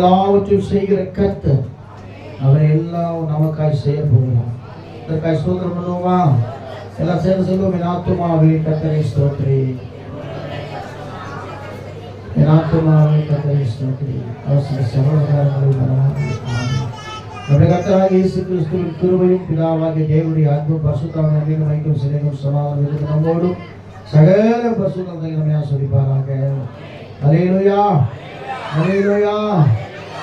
எல்லாவற்றையும் செய்கிற கர்த்தர். அவர் எல்லாம் நமக்காய் செய்ய போகிறார் இதற்காய் சோதனம் பண்ணுவோமா? எல்லாம் சேர்ந்து சொல்லுவோம் என் ஆத்துமாவே கத்தரை ஸ்தோத்ரி என் ஆத்துமாவே கத்தரை ஸ்தோத்ரி அவசர சகோதரங்களை நம்முடைய கர்த்தராக இயேசு கிறிஸ்துவின் கிருபையும் பிதாவாகிய தேவனுடைய அன்பு பசுத்தாவின் நம்பிக்கை வைக்கும் சிலையும் சமாதானம் இருந்து நம்மோடும் சகல பசுத்தத்தை நம்மை சொல்லிப்பாராங்க அலேலுயா அலேலுயா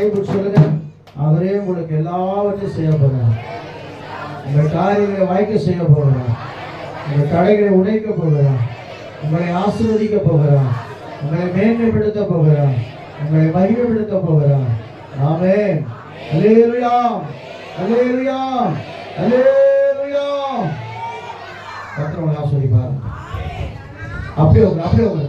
பக்கத்துல சொல்லுங்க. அவரே உங்களுக்கு எல்லாவற்றையும் செய்ய போகிறார் உங்கள் காரியங்களை வாய்க்க செய்ய போகிறார். உங்கள் தடைகளை உடைக்க போகிறார். உங்களை ஆசீர்வதிக்க போகிறார். உங்களை மேன்மைப்படுத்த போகிறார். உங்களை மகிமைப்படுத்த போகிறார். ஆமே அல்லேலூயா. அல்லேலூயா. அல்லேலூயா. கர்த்தர் உங்களை அப்படியே அப்படியே